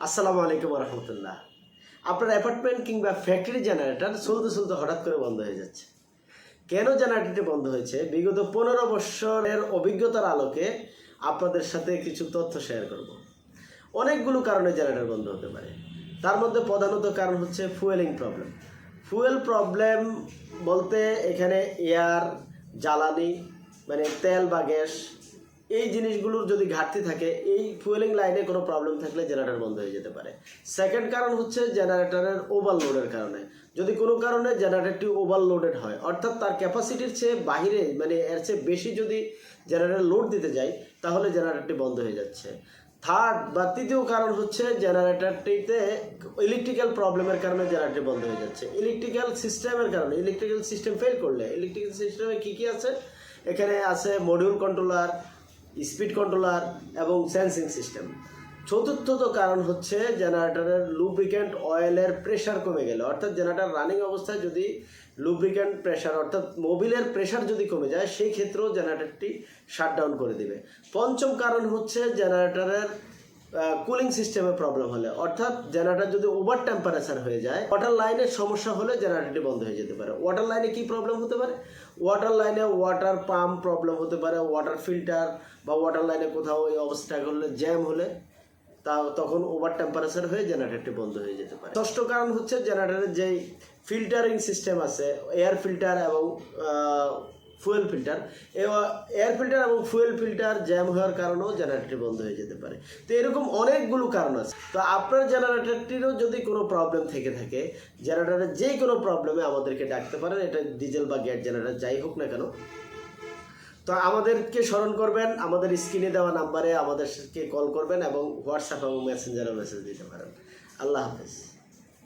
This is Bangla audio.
আসসালামু আলাইকুম রহমতুল্লাহ আপনার অ্যাপার্টমেন্ট কিংবা ফ্যাক্টরি জেনারেটর চলতে চলতে হঠাৎ করে বন্ধ হয়ে যাচ্ছে। কেন জেনারেটরটি বন্ধ হয়েছে? বিগত পনেরো বৎসরের অভিজ্ঞতার আলোকে আপনাদের সাথে কিছু তথ্য শেয়ার করব। অনেকগুলো কারণে জেনারেটর বন্ধ হতে পারে। তার মধ্যে প্রধানত কারণ হচ্ছে ফুয়েলিং প্রবলেম ফুয়েল প্রবলেম বলতে এখানে এয়ার জ্বালানি মানে তেল বা গ্যাস এই জিনিসগুলোর যদি ঘাটতি থাকে, এই ফুয়েলিং লাইনে কোনো প্রবলেম থাকলে জেনারেটর বন্ধ হয়ে যেতে পারে। সেকেন্ড কারণ হচ্ছে জেনারেটরের ওভারলোডের কারণে। যদি কোনো কারণে জেনারেটরটি ওভারলোডেড হয়, অর্থাৎ তার ক্যাপাসিটির চেয়ে বাহিরে মানে এর চেয়ে বেশি যদি জেনারেটর লোড দিতে যায়, তাহলে জেনারেটরটি বন্ধ হয়ে যাচ্ছে। থার্ড বা তৃতীয় কারণ হচ্ছে জেনারেটরটিতে ইলেকট্রিক্যাল প্রবলেমের কারণে জেনারেটর বন্ধ হয়ে যাচ্ছে। ইলেকট্রিক্যাল সিস্টেমের কারণে ইলেকট্রিক্যাল সিস্টেম ফেল করলে ইলেকট্রিক্যাল সিস্টেমে কী কী আছে? এখানে আছে মডিউল কন্ট্রোলার স্পিড কন্ট্রোলার এবং সেন্সিং সিস্টেম। চতুর্থত কারণ হচ্ছে জেনারেটরের লুব্রিকেন্ট অয়েলের প্রেশার কমে গেলে। অর্থাৎ জেনারেটর রানিং অবস্থায় যদি লুব্রিকেন্ট প্রেশার, অর্থাৎ মোবিলের প্রেশার যদি কমে যায়, সেই ক্ষেত্রেও জেনারেটরটি শাটডাউন করে দিবে। পঞ্চম কারণ হচ্ছে জেনারেটরের কুলিং সিস্টেমে প্রবলেম হলে। অর্থাৎ জেনারেটর যদি ওভার টেম্পারেচার হয়ে যায় ওয়াটার লাইনের সমস্যা হলে জেনারেটরটি বন্ধ হয়ে যেতে পারে। ওয়াটার লাইনে কি প্রবলেম হতে পারে? ওয়াটার লাইনে ওয়াটার পাম্প প্রবলেম হতে পারে ওয়াটার ফিল্টার বা ওয়াটার লাইনে কোথাও এই অবস্থা হলে জ্যাম হলে, তা তখন ওভার টেম্পারেচার হয়ে জেনারেটরটি বন্ধ হয়ে যেতে পারে। ষষ্ঠ কারণ হচ্ছে জেনারেটরের যেই ফিল্টারিং সিস্টেম আছে এয়ার ফিল্টার এবং ফুয়েল ফিল্টার এয়ার ফিল্টার এবং ফুয়েল ফিল্টার জ্যাম হওয়ার কারণেও জেনারেটরটি বন্ধ হয়ে যেতে পারে। তো এরকম অনেকগুলো কারণ আছে। তো আপনার জেনারেটরটিরও যদি কোনো প্রবলেম থেকে থাকে জেনারেটরের যে কোনো প্রবলেমে আমাদেরকে ডাকতে পারেন। এটা ডিজেল বা গ্যাস জেনারেটর যাই হোক না কেন। তো আমাদেরকে স্মরণ করবেন, আমাদের স্ক্রিনে দেওয়া নাম্বারে আমাদেরকে কল করবেন এবং হোয়াটসঅ্যাপ এবং মেসেঞ্জারে মেসেজ দিতে পারেন। আল্লাহ হাফেজ।